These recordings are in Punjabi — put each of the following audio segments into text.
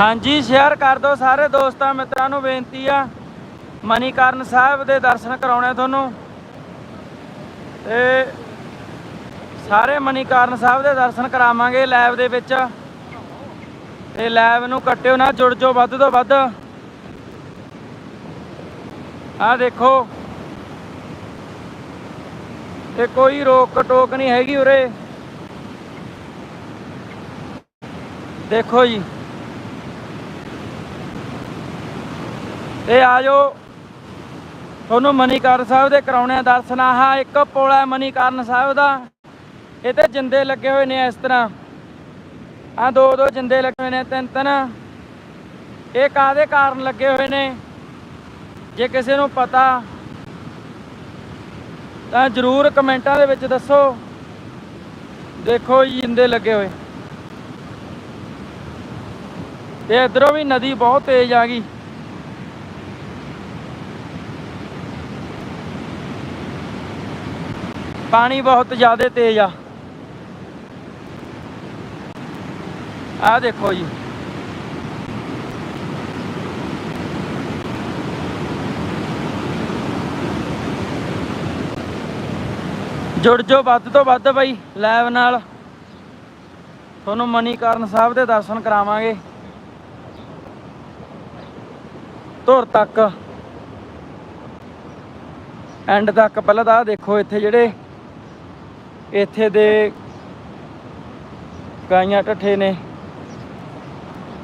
ਹਾਂਜੀ ਸ਼ੇਅਰ ਕਰ ਦਿਓ ਸਾਰੇ ਦੋਸਤਾਂ ਮਿੱਤਰਾਂ ਨੂੰ ਬੇਨਤੀ ਆ। ਮਨੀਕਰਨ ਸਾਹਿਬ ਦੇ ਦਰਸ਼ਨ ਕਰਾਉਣੇ ਤੁਹਾਨੂੰ। ਤੇ ਸਾਰੇ ਮਨੀਕਰਨ ਸਾਹਿਬ ਦੇ ਦਰਸ਼ਨ ਕਰਾਵਾਂਗੇ ਲਾਈਵ ਦੇ ਵਿੱਚ। ਤੇ ਲਾਈਵ ਨੂੰ ਕੱਟਿਓ ਨਾ, ਜੁੜ ਜਾਓ ਵੱਧ ਤੋਂ ਵੱਧ। ਆਹ ਦੇਖੋ। ਤੇ ਕੋਈ ਰੋਕ ਟੋਕ ਨਹੀਂ ਹੈਗੀ ਉਰੇ। ਦੇਖੋ ਜੀ। ਤੇ ਆਜੋ ਤੁਹਾਨੂੰ ਮਨੀਕਰਨ ਸਾਹਿਬ ਦੇ ਕਰਾਉਣੇ ਆ ਦਰਸ਼ਨ ਆਹ ਇੱਕ ਪੁਲ ਹੈ ਮਨੀਕਰਨ ਸਾਹਿਬ ਦਾ। ਇਹ ਤੇ ਜਿੰਦੇ ਲੱਗੇ ਹੋਏ ਨੇ ਇਸ ਤਰ੍ਹਾਂ। ਆ ਦੋ ਦੋ ਜਿੰਦੇ ਲੱਗੇ ਹੋਏ ਨੇ, ਤਿੰਨ ਤਿੰਨ। ਇਹ ਕਾਦੇ ਕਾਰਨ ਲੱਗੇ ਹੋਏ ਨੇ? ਜੇ ਕਿਸੇ ਨੂੰ ਪਤਾ, ਤਾਂ ਜਰੂਰ ਕਮੈਂਟਾਂ ਦੇ ਵਿੱਚ ਦੱਸੋ। ਦੇਖੋ ਜੀ, ਜਿੰਦੇ ਲੱਗੇ ਹੋਏ। ਤੇ ਇਧਰੋਂ ਵੀ ਨਦੀ ਬਹੁਤ ਤੇਜ਼ ਆ ਗਈ। ਪਾਣੀ ਬਹੁਤ ਜ਼ਿਆਦਾ ਤੇਜ਼ ਆ। ਆ ਦੇਖੋ ਜੀ। ਜੁੜ ਜੋ ਵੱਧ ਤੋਂ ਵੱਧ ਬਈ ਲਾਈਵ ਨਾਲ। ਤੁਹਾਨੂੰ ਮਨੀਕਰਨ ਸਾਹਿਬ ਦੇ ਦਰਸ਼ਨ ਕਰਾਵਾਂਗੇ। ਧੁਰ ਤੱਕ। ਐਂਡ ਤੱਕ ਪਹਿਲਾਂ ਤਾਂ ਦੇਖੋ ਇੱਥੇ ਜਿਹੜੇ ਇੱਥੇ ਦੇ ਗਾਈਆਂ ਢੱਠੇ ਨੇ,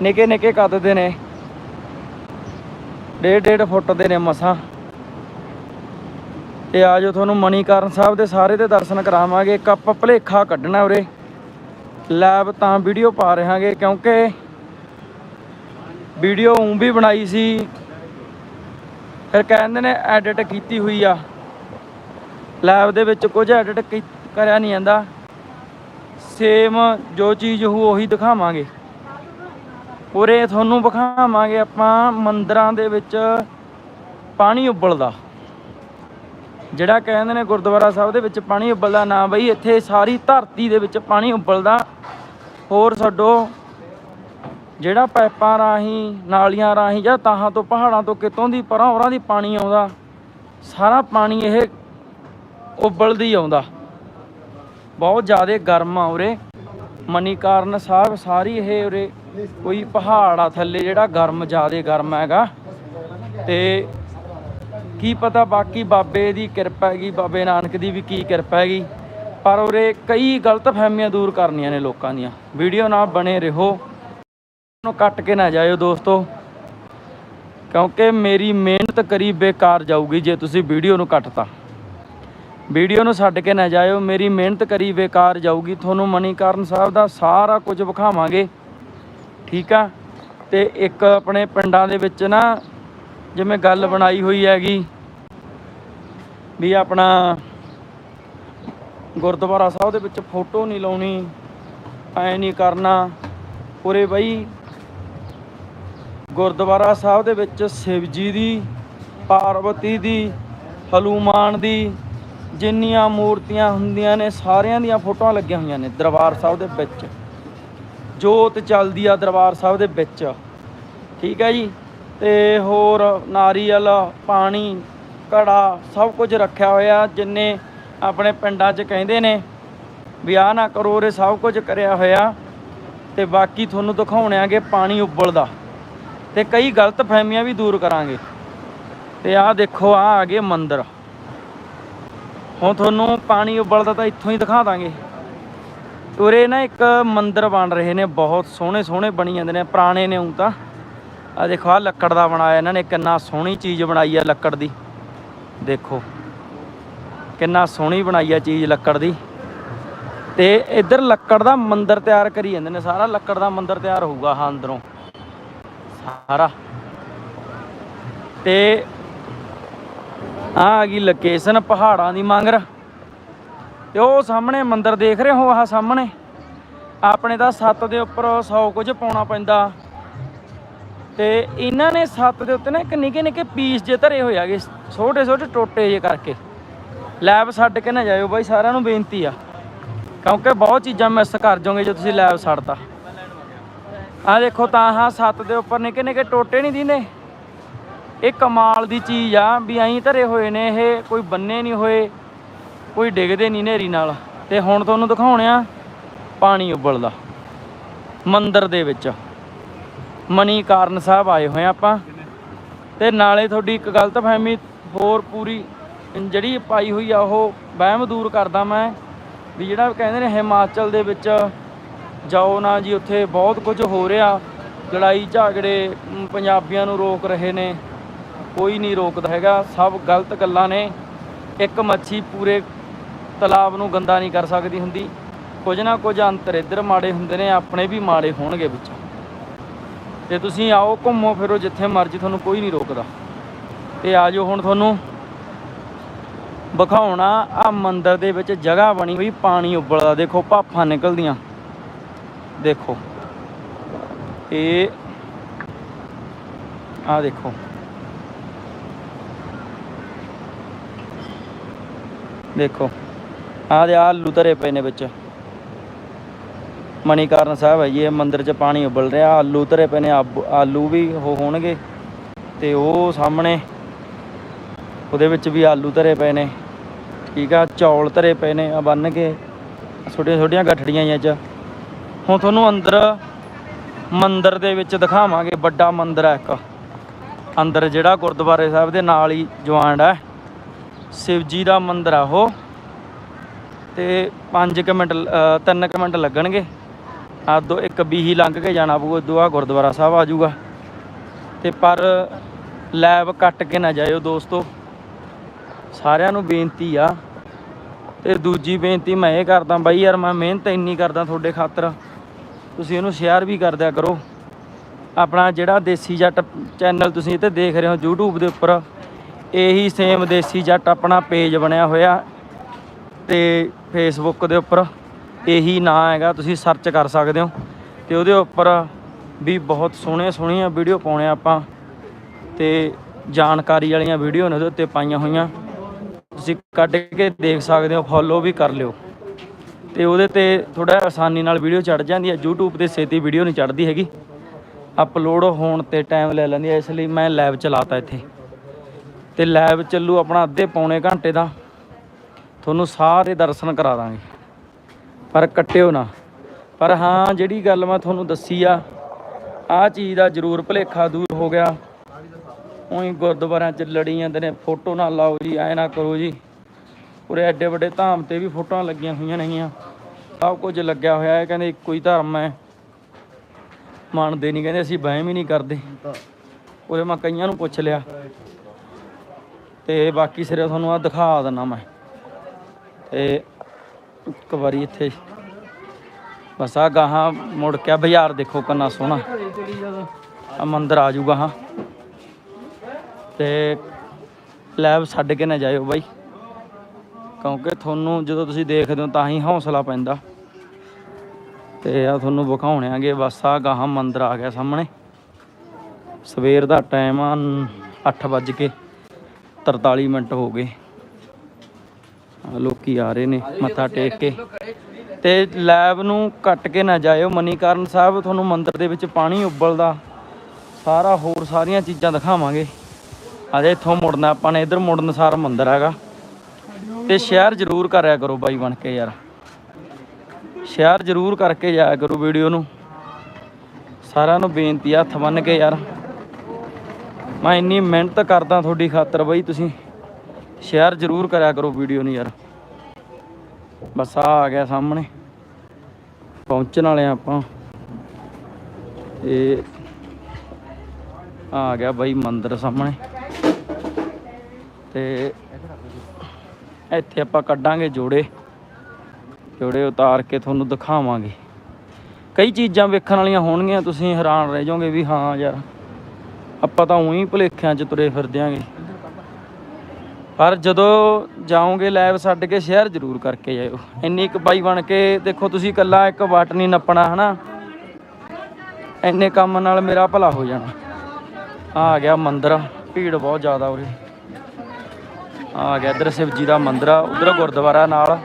ਨਿੱਕੇ ਨਿੱਕੇ ਕੱਦ ਦੇ ਨੇ, ਡੇਢ ਡੇਢ ਫੁੱਟ ਦੇ ਨੇ ਮਸਾਂ। ਤੇ ਆਜੋ ਤੁਹਾਨੂੰ ਮਨੀਕਰਨ ਸਾਹਿਬ ਦੇ ਸਾਰੇ ਦੇ ਦਰਸ਼ਨ ਕਰਾਵਾਂਗੇ, ਇੱਕ ਆਪਾਂ ਭਲੇਖਾ ਕੱਢਣਾ ਉਰੇ। ਲੈਬ ਤਾਂ ਵੀਡੀਓ ਪਾ ਰਹਾਂਗੇ ਕਿਉਂਕਿ ਵੀਡੀਓ ਉਂ ਵੀ ਬਣਾਈ ਸੀ। ਫਿਰ ਕਹਿੰਦੇ ਨੇ ਐਡਿਟ ਕੀਤੀ ਹੋਈ ਆ। ਲੈਬ ਦੇ ਵਿੱਚ ਕੁਝ ਐਡਿਟ ਕਰਿਆ ਨਹੀਂ ਜਾਂਦਾ। ਸੇਮ ਜੋ ਚੀਜ਼ ਹੋਊ ਉਹੀ ਦਿਖਾਵਾਂਗੇ। ਉਰੇ ਤੁਹਾਨੂੰ ਵਿਖਾਵਾਂਗੇ ਆਪਾਂ ਮੰਦਰਾਂ ਦੇ ਵਿੱਚ ਪਾਣੀ ਉਬਲਦਾ। ਜਿਹੜਾ ਕਹਿੰਦੇ ਨੇ ਗੁਰਦੁਆਰਾ ਸਾਹਿਬ ਦੇ ਵਿੱਚ ਪਾਣੀ ਉਬਲਦਾ, ਨਾ ਬਈ ਇੱਥੇ ਸਾਰੀ ਧਰਤੀ ਦੇ ਵਿੱਚ ਪਾਣੀ ਉਬਲਦਾ। ਹੋਰ ਛੱਡੋ, ਜਿਹੜਾ ਪਾਈਪਾਂ ਰਾਹੀਂ, ਨਾਲੀਆਂ ਰਾਹੀਂ ਜਾਂ ਤਾਹਾਂ ਤੋਂ ਪਹਾੜਾਂ ਤੋਂ ਕਿਤੋਂ ਦੀ ਪਰਾਂ ਹੋਰਾਂ ਦੀ ਪਾਣੀ ਆਉਂਦਾ, ਸਾਰਾ ਪਾਣੀ ਇਹ ਉਬਲਦੀ ਆਉਂਦਾ। ਬਹੁਤ ਜ਼ਿਆਦਾ ਗਰਮ ਆ ਉਰੇ। ਮਨੀਕਰਨ ਸਾਹਿਬ ਸਾਰੀ ਇਹ ਉਰੇ ਕੋਈ ਪਹਾੜ ਆ ਥੱਲੇ ਜਿਹੜਾ ਗਰਮ ਜ਼ਿਆਦਾ ਗਰਮ ਹੈਗਾ। ਤੇ ਕੀ ਪਤਾ ਬਾਕੀ ਬਾਬੇ ਦੀ ਕਿਰਪਾ ਹੈਗੀ, ਬਾਬੇ ਨਾਨਕ ਦੀ ਵੀ ਕੀ ਕਿਰਪਾ ਹੈਗੀ। ਪਰ ਉਰੇ ਕਈ ਗਲਤ ਫਹਿਮੀਆਂ ਦੂਰ ਕਰਨੀਆਂ ਨੇ ਲੋਕਾਂ ਦੀਆਂ। ਵੀਡੀਓ ਨਾਲ ਬਣੇ ਰਹੋ। ਨੂੰ ਕੱਟ ਕੇ ਨਾ ਜਾਇਓ ਦੋਸਤੋ। ਕਿਉਂਕਿ ਮੇਰੀ ਮਿਹਨਤ ਕਰੀ ਬੇਕਾਰ ਜਾਊਗੀ ਜੇ ਤੁਸੀਂ ਵੀਡੀਓ ਨੂੰ ਕੱਟਤਾ। ਵੀਡੀਓ ਨੂੰ ਛੱਡ ਕੇ ਨਾ ਜਾਇਓ। ਮੇਰੀ ਮਿਹਨਤ ਕਰੀ ਬੇਕਾਰ ਜਾਊਗੀ। ਤੁਹਾਨੂੰ ਮਨੀਕਰਨ ਸਾਹਿਬ ਦਾ ਸਾਰਾ ਕੁਝ ਵਿਖਾਵਾਂਗੇ। ਠੀਕ ਆ? ਤੇ ਇੱਕ ਆਪਣੇ ਪਿੰਡਾਂ ਦੇ ਵਿੱਚ ਨਾ ਜਿਵੇਂ ਗੱਲ ਬਣਾਈ ਹੋਈ ਹੈਗੀ ਵੀ ਆਪਣਾ ਗੁਰਦੁਆਰਾ ਸਾਹਿਬ ਦੇ ਵਿੱਚ ਫੋਟੋ ਨਹੀਂ ਲਾਉਣੀ, ਐ ਨਹੀਂ ਕਰਨਾ। ਉਰੇ ਬਈ ਗੁਰਦੁਆਰਾ ਸਾਹਿਬ ਦੇ ਵਿੱਚ ਸ਼ਿਵ ਜੀ ਦੀ, ਪਾਰਵਤੀ ਦੀ, ਹਨੂਮਾਨ ਦੀ ਜਿੰਨੀਆਂ ਮੂਰਤੀਆਂ ਹੁੰਦੀਆਂ ਨੇ, ਸਾਰਿਆਂ ਦੀਆਂ ਫੋਟੋਆਂ ਲੱਗੀਆਂ ਹੋਈਆਂ ਨੇ ਦਰਬਾਰ ਸਾਹਿਬ ਦੇ ਵਿੱਚ। ਜੋਤ ਚੱਲਦੀ ਆ ਦਰਬਾਰ ਸਾਹਿਬ ਦੇ ਵਿੱਚ। ਠੀਕ ਹੈ ਜੀ? ਤੇ ਹੋਰ ਨਾਰੀਅਲ, ਪਾਣੀ, ਘੜਾ ਸਭ ਕੁਝ ਰੱਖਿਆ ਹੋਇਆ, ਜਿੰਨੇ ਆਪਣੇ ਪਿੰਡਾਂ 'ਚ ਕਹਿੰਦੇ ਨੇ ਵੀ ਆਹ ਨਾ ਕਰੋ, ਉਰੇ ਸਭ ਕੁਝ ਕਰਿਆ ਹੋਇਆ। ਤੇ ਬਾਕੀ ਤੁਹਾਨੂੰ ਦਿਖਾਉਣੇ ਆਗੇ ਪਾਣੀ ਉਬਲਦਾ। ਤੇ ਕਈ ਗਲਤ ਫਹਿਮੀਆਂ ਵੀ ਦੂਰ ਕਰਾਂਗੇ। ਤੇ ਆਹ ਦੇਖੋ, ਆਹ ਆ ਗਏ ਮੰਦਿਰ। ਹੁਣ ਤੁਹਾਨੂੰ ਪਾਣੀ ਉਬਲਦਾ ਤਾਂ ਇੱਥੋਂ ਹੀ ਦਿਖਾ ਦਾਂਗੇ। ਉਰੇ ਨਾ ਇੱਕ ਮੰਦਿਰ ਬਣ ਰਹੇ ਨੇ, ਬਹੁਤ ਸੋਹਣੇ ਸੋਹਣੇ ਬਣੀ ਜਾਂਦੇ ਨੇ, ਪੁਰਾਣੇ ਨੇ ਉਂ ਤਾਂ। ਆ ਦੇਖੋ ਆ ਲੱਕੜ ਦਾ ਬਣਾਇਆ ਇਹਨਾਂ ਨੇ, ਕਿੰਨਾ ਸੋਹਣੀ ਚੀਜ਼ ਬਣਾਈ ਆ ਲੱਕੜ ਦੀ। ਦੇਖੋ, ਕਿੰਨਾ ਸੋਹਣੀ ਬਣਾਈ ਆ ਚੀਜ਼ ਲੱਕੜ ਦੀ। ਤੇ ਇੱਧਰ ਲੱਕੜ ਦਾ ਮੰਦਿਰ ਤਿਆਰ ਕਰੀ ਜਾਂਦੇ ਨੇ, ਸਾਰਾ ਲੱਕੜ ਦਾ ਮੰਦਿਰ ਤਿਆਰ ਹੋਊਗਾ ਹਾਂ ਅੰਦਰੋਂ। ਸਾਰਾ। ਤੇ ਆ ਆ ਗਈ ਲੋਕੇਸ਼ਨ ਪਹਾੜਾਂ ਦੀ ਮੰਗਰ। ਤੇ ਉਹ ਸਾਹਮਣੇ ਮੰਦਿਰ ਦੇਖ ਰਹੇ ਹੋ, ਆਹ ਸਾਹਮਣੇ? ਆਪਣੇ ਤਾਂ ਸੱਤ ਦੇ ਉੱਪਰ 100 ਕੁਝ ਪਾਉਣਾ ਪੈਂਦਾ। ਤੇ ਇਹਨਾਂ ਨੇ ਸੱਤ ਦੇ ਉੱਤੇ ਨਾ ਇੱਕ ਨਿੱਕੇ ਨਿੱਕੇ ਪੀਸ ਜੇ ਧਰੇ ਹੋਏ ਹੈਗੇ, ਛੋਟੇ ਛੋਟੇ ਟੋਟੇ ਜੇ ਕਰਕੇ। ਲੈਬ ਛੱਡ ਕੇ ਨਾ ਜਾਇਓ ਬਾਈ, ਸਾਰਿਆਂ ਨੂੰ ਬੇਨਤੀ ਆ। ਕਿਉਂਕਿ ਬਹੁਤ ਚੀਜ਼ਾਂ ਮਿਸ ਕਰ ਜਾਓਗੇ ਜੇ ਤੁਸੀਂ ਲੈਬ ਛੱਡਤਾ। ਆ ਦੇਖੋ ਤਾਂ ਹਾਂ, ਸੱਤ ਦੇ ਉੱਪਰ ਨਿੱਕੇ ਨਿੱਕੇ ਟੋਟੇ ਨਹੀਂ ਦਿੰਦੇ। ਇਹ ਕਮਾਲ ਦੀ ਚੀਜ਼ ਆ ਵੀ ਐਂ ਧਰੇ ਹੋਏ ਨੇ ਇਹ, ਕੋਈ ਬੰਨੇ ਨਹੀਂ ਹੋਏ, ਕੋਈ ਡਿੱਗਦੇ ਨਹੀਂ ਨੇਰੀ ਨਾਲ। ਤੇ ਹੁਣ ਤੁਹਾਨੂੰ ਦਿਖਾਉਣਿਆ ਪਾਣੀ ਉਬਲਦਾ, ਮੰਦਰ ਦੇ ਵਿੱਚ। ਮਨੀ ਕਾਰਨ ਸਾਹਿਬ ਆਏ ਹੋਏ ਆ ਆਪਾਂ। ਤੇ ਨਾਲੇ ਤੁਹਾਡੀ ਇੱਕ ਗਲਤ ਫਹਿਮੀ, ਹੋਰ ਪੂਰੀ ਜਿਹੜੀ ਪਾਈ ਹੋਈ ਆ, ਉਹ ਵਹਿਮ ਦੂਰ ਕਰਦਾ ਮੈਂ, ਵੀ ਜਿਹੜਾ ਕਹਿੰਦੇ ਨੇ ਹਿਮਾਚਲ ਦੇ ਵਿੱਚ ਜਾਓ ਨਾ ਜੀ, ਉੱਥੇ ਬਹੁਤ ਕੁਝ ਹੋ ਰਿਹਾ। ਲੜਾਈ ਝਗੜੇ ਪੰਜਾਬੀਆਂ ਨੂੰ ਰੋਕ ਰਹੇ ਨੇ। ਕੋਈ ਨਹੀਂ ਰੋਕਦਾ ਹੈਗਾ। ਸਭ ਗਲਤ ਗੱਲਾਂ ਨੇ। ਇੱਕ ਮੱਛੀ ਪੂਰੇ ਤਲਾਬ ਨੂੰ ਗੰਦਾ ਨਹੀਂ ਕਰ ਸਕਦੀ ਹੁੰਦੀ। ਕੁਝ ਨਾ ਕੁਝ ਅੰਤਰ ਇੱਧਰ ਮਾੜੇ ਹੁੰਦੇ ਨੇ, ਆਪਣੇ ਵੀ ਮਾੜੇ ਹੋਣਗੇ ਵਿੱਚ। ਤੇ ਤੁਸੀਂ ਆਓ, ਘੁੰਮੋ, ਫਿਰੋ, ਜਿੱਥੇ ਮਰਜ਼ੀ, ਤੁਹਾਨੂੰ ਕੋਈ ਨਹੀਂ ਰੋਕਦਾ। ਤੇ ਆਜੋ ਹੁਣ ਤੁਹਾਨੂੰ ਵਿਖਾਉਣਾ। ਆ ਮੰਦਰ ਦੇ ਵਿੱਚ ਜਗ੍ਹਾ ਬਣੀ ਹੋਈ, ਪਾਣੀ ਉਬਲਦਾ। ਦੇਖੋ, ਭਾਫਾਂ ਨਿਕਲਦੀਆਂ। ਦੇਖੋ। ਇਹ ਆ ਦੇਖੋ। ਦੇਖੋ। ਆਹ ਦੇ ਆਲੂ ਧਰੇ ਪਏ ਨੇ ਵਿੱਚ। ਮਣੀਕਰਨ ਸਾਹਿਬ ਹੈ ਜੀ ਇਹ ਮੰਦਿਰ 'ਚ ਪਾਣੀ ਉਬਲ ਰਿਹਾ, ਆਲੂ ਧਰੇ ਪਏ ਨੇ, ਆਬ- ਆਲੂ ਵੀ ਉਹ ਹੋਣਗੇ ਤੇ ਉਹ ਸਾਹਮਣੇ ਉਹਦੇ ਵਿੱਚ ਵੀ ਆਲੂ ਧਰੇ ਪਏ ਨੇ। ਠੀਕ ਆ, ਚੌਲ ਧਰੇ ਪਏ ਨੇ, ਆ ਬੰਨ ਕੇ, ਛੋਟੀਆਂ ਛੋਟੀਆਂ ਗੱਠੜੀਆਂ ਜਿਹੀਆਂ 'ਚ। ਹੁਣ ਤੁਹਾਨੂੰ ਅੰਦਰ ਮੰਦਰ ਦੇ ਵਿੱਚ ਦਿਖਾਵਾਂਗੇ, ਵੱਡਾ ਮੰਦਰ ਹੈ ਇੱਕ। ਅੰਦਰ ਜਿਹੜਾ ਗੁਰਦੁਆਰੇ ਸਾਹਿਬ ਦੇ ਨਾਲ ਹੀ ਜਵਾਨ ਹੈ ਸ਼ਿਵਜੀ ਦਾ ਮੰਦਿਰ ਆ ਉਹ। ਤੇ 5 ਮਿੰਟ 3 ਮਿੰਟ ਲੱਗਣਗੇ। ਆ ਦੋ, ਇੱਕ ਬੀਹੀ ਲੰਘ ਕੇ ਜਾਣਾ ਪਊਗਾ, ਉਦੋਂ ਆ ਗੁਰਦੁਆਰਾ ਸਾਹਿਬ ਆ ਜਾਊਗਾ। ਤੇ ਪਰ ਲੈਬ ਕੱਟ ਕੇ ਨਾ ਜਾਇਓ ਦੋਸਤੋ। ਸਾਰਿਆਂ ਨੂੰ ਬੇਨਤੀ ਆ। ਤੇ ਦੂਜੀ ਬੇਨਤੀ ਮੈਂ ਇਹ ਕਰਦਾ ਬਾਈ ਯਾਰ, ਮੈਂ ਮਿਹਨਤ ਇੰਨੀ ਕਰਦਾ ਤੁਹਾਡੇ ਖਾਤਰ। ਤੁਸੀਂ ਇਹਨੂੰ ਸ਼ੇਅਰ ਵੀ ਕਰ ਦਿਆ ਕਰੋ। ਆਪਣਾ ਜਿਹੜਾ ਦੇਸੀ ਜੱਟ ਚੈਨਲ ਤੁਸੀਂ ਇਹ ਤੇ ਦੇਖ ਰਹੇ ਹੋ YouTube ਦੇ ਉੱਪਰ ਇਹੀ ਸੇਮ ਦੇਸੀ ਜੱਟ ਆਪਣਾ ਪੇਜ ਬਣਿਆ ਹੋਇਆ ਤੇ ਫੇਸਬੁੱਕ ਦੇ ਉੱਪਰ ਇਹੀ ਨਾਂ ਹੈਗਾ, ਤੁਸੀਂ ਸਰਚ ਕਰ ਸਕਦੇ ਹੋ ਤੇ ਉਹਦੇ ਉੱਪਰ ਵੀ ਬਹੁਤ ਸੋਹਣੀਆਂ ਸੋਹਣੀਆਂ ਵੀਡੀਓ ਪਾਉਣੇ ਆਪਾਂ ਤੇ ਜਾਣਕਾਰੀ ਵਾਲੀਆਂ ਵੀਡੀਓ ਨੇ ਉਹਦੇ ਉੱਤੇ ਪਾਈਆਂ ਹੋਈਆਂ। ਤੁਸੀਂ ਕੱਢ ਕੇ ਦੇਖ ਸਕਦੇ ਹੋ ਫੋਲੋ ਵੀ ਕਰ ਲਿਓ। ਤੇ ਉਹਦੇ ਤੇ ਥੋੜਾ ਆਸਾਨੀ ਨਾਲ ਵੀਡੀਓ ਚੜ ਜਾਂਦੀ ਹੈ, YouTube ਤੇ ਛੇਤੀ ਵੀਡੀਓ ਨਹੀਂ ਚੜਦੀ ਹੈਗੀ। ਅਪਲੋਡ ਹੋਣ ਤੇ ਟਾਈਮ ਲੈ ਲੈਂਦੀ ਹੈ, ਇਸ ਲਈ ਮੈਂ ਲਾਈਵ ਚਲਾਤਾ ਇੱਥੇ। ਤੇ ਲਾਈਵ ਚੱਲੂ ਆਪਣਾ ਅੱਧੇ ਪੌਣੇ ਘੰਟੇ ਦਾ। ਤੁਹਾਨੂੰ ਸਾਰੇ ਦਰਸ਼ਨ ਕਰਾ ਦਾਂਗੇ। ਪਰ ਕੱਟਿਓ ਨਾ। ਪਰ ਹਾਂ, ਜਿਹੜੀ ਗੱਲ ਮੈਂ ਤੁਹਾਨੂੰ ਦੱਸੀ ਆ, ਆਹ ਚੀਜ਼ ਦਾ ਜ਼ਰੂਰ ਭੁਲੇਖਾ ਦੂਰ ਹੋ ਗਿਆ। ਉਹੀ ਗੁਰਦੁਆਰਿਆਂ 'ਚ ਲੜੀ ਜਾਂਦੇ ਨੇ। ਫੋਟੋ ਨਾ ਲਾਓ ਜੀ, ਐ ਨਾ ਕਰੋ ਜੀ। ਉਰੇ ਐਡੇ ਵੱਡੇ ਧਾਮ ਤੇ ਵੀ ਫੋਟੋਆਂ ਲੱਗੀਆਂ ਹੋਈਆਂ ਨੇਗੀਆਂ। ਸਭ ਕੁਝ ਲੱਗਿਆ ਹੋਇਆ ਹੈ। ਕਹਿੰਦੇ ਇੱਕੋ ਹੀ ਧਰਮ ਹੈ। ਮੰਨਦੇ ਨਹੀਂ ਕਹਿੰਦੇ ਅਸੀਂ ਵਹਿਮ ਹੀ ਨਹੀਂ ਕਰਦੇ। ਉਰੇ ਮੈਂ ਕਈਆਂ ਨੂੰ ਪੁੱਛ ਲਿਆ। ਤੇ ਬਾਕੀ ਸਿਰੇ ਤੁਹਾਨੂੰ ਆ ਦਿਖਾ ਦਿੰਦਾ ਮੈਂ। ਤੇ ਇੱਕ ਵਾਰੀ ਇੱਥੇ ਬਸ ਆ ਗਾਹਾਂ ਮੁੜ ਕੇ ਆ ਬਾਜ਼ਾਰ ਦੇਖੋ ਕਿੰਨਾ ਸੋਹਣਾ। ਆ ਮੰਦਰ ਆ ਜੂਗਾ ਹਾਂ। ਤੇ ਲੈਬ ਛੱਡ ਕੇ ਨਾ ਜਾਇਓ ਬਾਈ। ਕਿਉਂਕਿ ਤੁਹਾਨੂੰ ਜਦੋਂ ਤੁਸੀਂ ਦੇਖਦੇ ਹੋ ਤਾਂ ਹੀ ਹੌਸਲਾ ਪੈਂਦਾ। ਤੇ ਆ ਤੁਹਾਨੂੰ ਵਿਖਾਉਣੇ ਆਗੇ, ਬਸ ਆ ਗਾਹਾਂ ਮੰਦਰ ਆ ਗਿਆ ਸਾਹਮਣੇ। ਸਵੇਰ ਦਾ ਟਾਈਮ ਆ 8 ਵੱਜ ਕੇ। 43 ਮਿੰਟ ਹੋ ਗਏ। ਆ ਲੋਕੀ ਆ ਰਹੇ ਨੇ ਮੱਥਾ ਟੇਕ ਕੇ। ਤੇ ਲੈਬ ਨੂੰ ਕੱਟ ਕੇ ਨਾ ਜਾਇਓ। ਮਨੀਕਰਨ ਸਾਹਿਬ, ਤੁਹਾਨੂੰ ਮੰਦਿਰ ਦੇ ਵਿੱਚ ਪਾਣੀ ਉਬਲਦਾ। ਸਾਰਾ ਹੋਰ ਸਾਰੀਆਂ ਚੀਜ਼ਾਂ ਦਿਖਾਵਾਂਗੇ। ਅਜੇ ਇੱਥੋਂ ਮੁੜਨਾ, ਆਪਾਂ ਨੇ ਇਧਰ ਮੁੜਨ ਸਾਰ ਮੰਦਿਰ ਹੈਗਾ। ਤੇ ਸ਼ੇਅਰ ਜ਼ਰੂਰ ਕਰਿਆ ਕਰੋ ਬਾਈ ਬਣ ਕੇ ਯਾਰ। ਸ਼ੇਅਰ ਜ਼ਰੂਰ ਕਰਕੇ ਜਾਇਆ ਕਰੋ ਵੀਡੀਓ ਨੂੰ। ਸਾਰਿਆਂ ਨੂੰ ਬੇਨਤੀ ਆ ਹੱਥ ਬੰਨ ਕੇ ਯਾਰ। ਮੈਂ ਇੰਨੀ ਮਿਹਨਤ ਕਰਦਾ ਤੁਹਾਡੀ ਖਾਤਰ ਬਈ, ਤੁਸੀਂ ਸ਼ੇਅਰ ਜ਼ਰੂਰ ਕਰਿਆ ਕਰੋ ਵੀਡੀਓ ਨੂੰ ਯਾਰ। ਬਸ ਆ ਆ ਗਿਆ ਸਾਹਮਣੇ। ਪਹੁੰਚਣ ਵਾਲੇ ਆ ਆਪਾਂ। ਇਹ ਆ ਗਿਆ ਬਾਈ ਮੰਦਿਰ ਸਾਹਮਣੇ। ਤੇ ਇੱਥੇ ਆਪਾਂ ਕੱਢਾਂਗੇ ਜੋੜੇ। ਜੋੜੇ ਉਤਾਰ ਕੇ ਤੁਹਾਨੂੰ ਦਿਖਾਵਾਂਗੇ। ਕਈ ਚੀਜ਼ਾਂ ਵੇਖਣ ਵਾਲੀਆਂ ਹੋਣਗੀਆਂ, ਤੁਸੀਂ ਹੈਰਾਨ ਰਹਿ ਜਾਓਗੇ ਵੀ ਹਾਂ ਯਾਰ। ਆਪਾਂ ਤਾਂ ਉਹੀ ਭੁਲੇਖਿਆਂ 'ਚ ਤੁਰੇ ਫਿਰਦੇ ਆਂਗੇ। ਪਰ ਜਦੋਂ ਜਾਓਗੇ ਲੈਬ ਛੱਡ ਕੇ ਸ਼ੇਅਰ ਜ਼ਰੂਰ ਕਰਕੇ ਜਾਇਓ। ਇੰਨੀ ਇੱਕ ਬਾਈ ਬਣ ਕੇ ਦੇਖੋ ਤੁਸੀਂ ਇਕੱਲਾ ਇੱਕ ਵਾਟ ਨਹੀਂ ਨੱਪਣਾ ਹਨਾ? ਇੰਨੇ ਕੰਮ ਨਾਲ ਮੇਰਾ ਭਲਾ ਹੋ ਜਾਣਾ। ਆਹ ਆ ਗਿਆ ਮੰਦਿਰ ਭੀੜ ਬਹੁਤ ਜ਼ਿਆਦਾ ਉਰੇ। ਆ ਗਿਆ ਇੱਧਰ ਸ਼ਿਵ ਜੀ ਦਾ ਮੰਦਿਰ ਆ ਉਧਰ ਗੁਰਦੁਆਰਾ ਨਾਲ।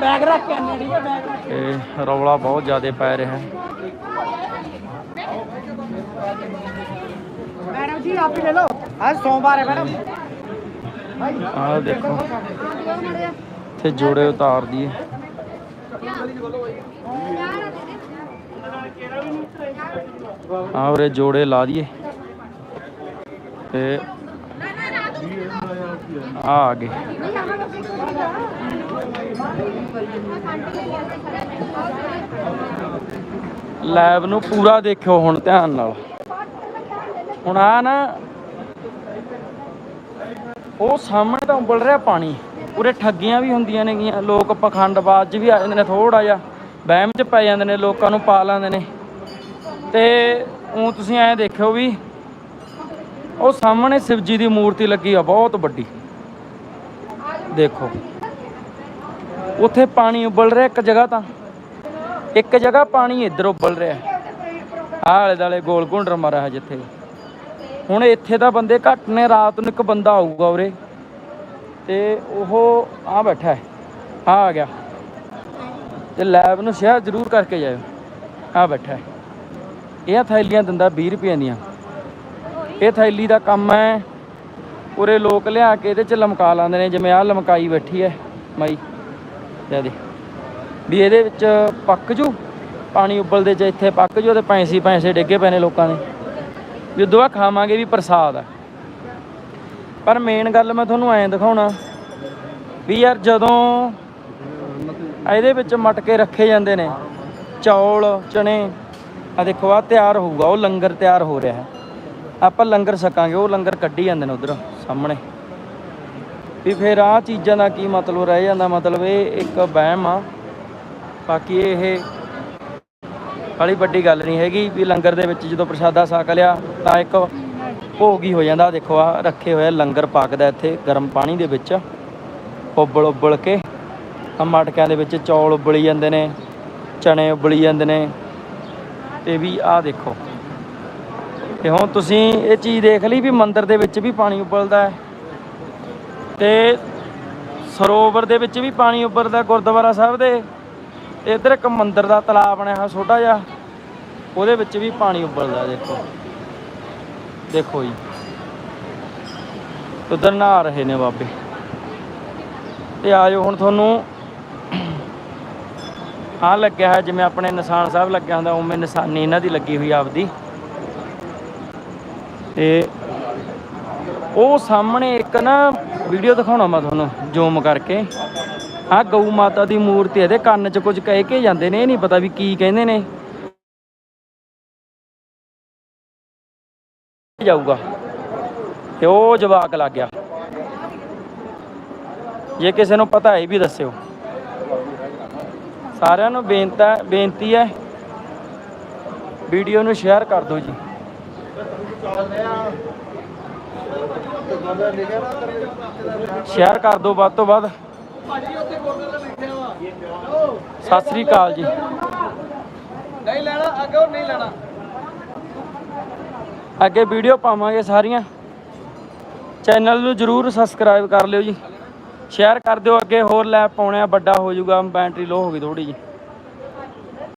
ਬੈਗ ਰੱਖ ਕੇ ਹੈ ਬੈਗ ਤੇ ਰੌਲਾ ਬਹੁਤ ਜ਼ਿਆਦਾ ਪੈ ਰਿਹਾ। ਮੈਡਮ ਜੀ ਹੈ ਜੋੜੇ ਉਤਾਰ ਦਈਏ। ਆਹ ਉਰੇ ਜੋੜੇ ਲਾ ਦਈਏ। ਤੇ ਆ ਗਏ। ਲੈਬ ਨੂੰ ਪੂਰਾ ਦੇਖਿਓ ਹੁਣ ਧਿਆਨ ਨਾਲ। ਹੁਣ ਆ ਨਾ, ਉਹ ਸਾਹਮਣੇ ਤਾਂ ਉਬਲ ਰਿਹਾ ਪਾਣੀ। ਉਰੇ ਠੱਗੀਆਂ ਵੀ ਹੁੰਦੀਆਂ ਨੇਗੀਆਂ, ਲੋਕ ਪਖੰਡਬਾਜ਼ 'ਚ ਵੀ ਆ ਜਾਂਦੇ ਨੇ ਥੋੜਾ ਜਿਹਾ। ਵਹਿਮ 'ਚ ਪੈ ਜਾਂਦੇ ਨੇ, ਲੋਕਾਂ ਨੂੰ ਪਾ ਲੈਂਦੇ ਨੇ। ਤੇ ਉਹ ਤੁਸੀਂ ਐਂ ਦੇਖਿਓ ਵੀ, ਉਹ ਸਾਹਮਣੇ ਸ਼ਿਵਜੀ ਦੀ ਮੂਰਤੀ ਲੱਗੀ ਆ, ਬਹੁਤ ਵੱਡੀ। ਦੇਖੋ। ਉੱਥੇ ਪਾਣੀ ਉਬਲ ਰਿਹਾ ਇੱਕ ਜਗ੍ਹਾ ਤਾਂ। ਇੱਕ ਜਗ੍ਹਾ ਪਾਣੀ ਇੱਧਰ ਉਬਲ ਰਿਹਾ। ਆਲੇ ਦਾਲੇ ਗੋਲ ਘੁੰਡਰ ਮਾਰਿਆ ਹੈ ਜਿੱਥੇ। ਹੁਣ ਇੱਥੇ ਤਾਂ ਬੰਦੇ ਘੱਟ ਨੇ, ਰਾਤ ਨੂੰ ਇੱਕ ਬੰਦਾ ਆਊਗਾ ਉਰੇ। ਤੇ ਉਹ ਆ ਬੈਠਾ ਹੈ ਆ ਆ ਗਿਆ। ਤੇ ਲੈਬ ਨੂੰ ਸ਼ੇਅਰ ਜ਼ਰੂਰ ਕਰਕੇ ਜਾਇਓ। ਆ ਬੈਠਾ ਹੈ। ਇਹ ਥੈਲੀਆਂ ਦਿੰਦਾ 20 ਰੁਪਏ ਦੀਆਂ। ਇਹ ਥੈਲੀ ਦਾ ਕੰਮ ਹੈ, ਉਰੇ ਲੋਕ ਲਿਆ ਕੇ ਇਹਦੇ ਚ ਲਮਕਾ ਲਾਉਂਦੇ ਨੇ, ਜਿਵੇਂ ਆ ਲਮਕਾਈ ਬੈਠੀ ਹੈ ਮਾਈ। ਲੈ ਦੇ। ਵੀ ਇਹਦੇ ਵਿੱਚ ਪੱਕ ਜੂ? ਪਾਣੀ ਉਬਲਦੇ ਚ ਇੱਥੇ ਪੱਕ ਜੂ ਤੇ ਪੈਸੇ ਹੀ ਪੈਸੇ ਡਿੱਗੇ ਪਏ ਨੇ ਲੋਕਾਂ ਦੇ। ਵੀ ਉਦੋਂ ਬਾਅਦ ਖਾਵਾਂਗੇ ਵੀ ਪ੍ਰਸਾਦ ਆ। ਪਰ ਮੇਨ ਗੱਲ ਮੈਂ ਤੁਹਾਨੂੰ ਐਂ ਦਿਖਾਉਣਾ ਵੀ ਯਾਰ ਜਦੋਂ ਇਹਦੇ ਵਿੱਚ ਮਟਕੇ ਰੱਖੇ ਜਾਂਦੇ ਨੇ, ਚੌਲ ਚਣੇ ਆ ਦੇਖੋ ਆ ਤਿਆਰ ਹੋਊਗਾ, ਉਹ ਲੰਗਰ ਤਿਆਰ ਹੋ ਰਿਹਾ ਹੈ। ਆਪਾਂ ਲੰਗਰ ਸਕਾਂਗੇ, ਉਹ ਲੰਗਰ ਕੱਢੀ ਜਾਂਦੇ ਨੇ ਉਧਰ ਸਾਹਮਣੇ। ਵੀ ਫਿਰ ਆ ਚੀਜ਼ਾਂ ਦਾ ਕੀ ਮਤਲਬ, ਰਹਿ ਜਾਂਦਾ ਮਤਲਬ ਇਹ ਇੱਕ ਵਹਿਮ ਆ। ਬਾਕੀ ਇਹ ਬੜੀ ਵੱਡੀ ਗੱਲ ਨਹੀਂ ਹੈਗੀ ਵੀ ਲੰਗਰ ਦੇ ਵਿੱਚ ਜਦੋਂ ਪ੍ਰਸ਼ਾਦਾ ਛਕ ਲਿਆ ਤਾਂ ਇੱਕ ਭੋਗ ਹੀ ਹੋ ਜਾਂਦਾ। ਦੇਖੋ ਆ ਰੱਖੇ ਹੋਏ ਆ, ਲੰਗਰ ਪੱਕਦਾ ਇੱਥੇ ਗਰਮ ਪਾਣੀ ਦੇ ਵਿੱਚ। ਉਬਲ ਉਬਲ ਕੇ ਆ ਮਟਕਿਆਂ ਦੇ ਵਿੱਚ ਚੌਲ ਉਬਲੀ ਜਾਂਦੇ ਨੇ ਚਣੇ ਉਬਲੀ ਜਾਂਦੇ ਨੇ। ਤੇ ਵੀ ਆਹ ਦੇਖੋ ਤੇ ਹੁਣ ਤੁਸੀਂ ਇਹ ਚੀਜ਼ ਦੇਖ ਲਈ ਵੀ ਮੰਦਿਰ ਦੇ ਵਿੱਚ ਵੀ ਪਾਣੀ ਉਬਲਦਾ ਹੈ। ਤੇ ਸਰੋਵਰ ਦੇ ਵਿੱਚ ਵੀ ਪਾਣੀ ਉਬਲਦਾ ਗੁਰਦੁਆਰਾ ਸਾਹਿਬ ਦੇ। ਇੱਧਰ ਇੱਕ ਮੰਦਿਰ ਦਾ ਤਲਾਬ ਬਣਿਆ ਹੋਇਆ, ਛੋਟਾ ਜਿਹਾ। ਉਹਦੇ ਵਿੱਚ ਵੀ ਪਾਣੀ ਉਬਲਦਾ, ਦੇਖੋ। ਦੇਖੋ ਜੀ। ਉਧਰ ਨਹਾ ਰਹੇ ਨੇ ਬਾਬੇ। ਤੇ ਆਜੋ ਹੁਣ ਤੁਹਾਨੂੰ ਆ ਲੱਗਿਆ ਹੈ ਜਿਵੇਂ ਆਪਣੇ ਨਿਸ਼ਾਨ ਸਾਹਿਬ ਲੱਗਿਆ ਹੁੰਦਾ, ਉਵੇਂ ਨਿਸ਼ਾਨੀ ਇਹਨਾਂ ਦੀ ਲੱਗੀ ਹੋਈ ਆਪਦੀ। ਤੇ ਉਹ ਸਾਹਮਣੇ ਇੱਕ ਨਾ ਵੀਡੀਓ ਦਿਖਾਉਣਾ ਮੈਂ ਤੁਹਾਨੂੰ ਜ਼ੂਮ ਕਰਕੇ। ਆ ਗਊ ਮਾਤਾ ਦੀ ਮੂਰਤੀ ਇਹਦੇ ਕੰਨ 'ਚ ਕੁਝ ਕਹਿ ਕੇ ਜਾਂਦੇ ਨੇ, ਇਹ ਨਹੀਂ ਪਤਾ ਵੀ ਕੀ ਕਹਿੰਦੇ ਨੇ। ਜਾਊਗਾ। ਤੇ ਉਹ ਜਵਾਕ ਲੱਗ ਗਿਆ। ਜੇ ਕਿਸੇ ਨੂੰ ਪਤਾ ਹੈ ਵੀ ਦੱਸਿਓ। ਸਾਰਿਆਂ ਨੂੰ ਬੇਨਤਾ, ਬੇਨਤੀ ਹੈ, ਵੀਡੀਓ ਨੂੰ ਸ਼ੇਅਰ ਕਰ ਦਿਓ ਜੀ। ਸ਼ੇਅਰ ਕਰ ਦਿਓ ਵੱਧ ਤੋਂ ਵੱਧ। ਸਤਿ ਸ੍ਰੀ ਅਕਾਲ ਜੀ। ਨਹੀਂ ਲੈਣਾ ਅੱਗੇ ਉਹ ਨਹੀਂ ਲੈਣਾ। ਅੱਗੇ ਵੀਡੀਓ ਪਾਵਾਂਗੇ ਸਾਰੀਆਂ। ਚੈਨਲ ਨੂੰ ਜਰੂਰ ਸਬਸਕ੍ਰਾਈਬ ਕਰ ਲਿਓ ਜੀ। ਸ਼ੇਅਰ ਕਰ ਦਿਓ ਅੱਗੇ ਹੋਰ ਲੈਪ ਪਾਉਣੇ ਆ ਵੱਡਾ ਹੋ ਜਾਊਗਾ ਬੈਟਰੀ ਲੋ ਹੋ ਗਈ ਥੋੜੀ ਜੀ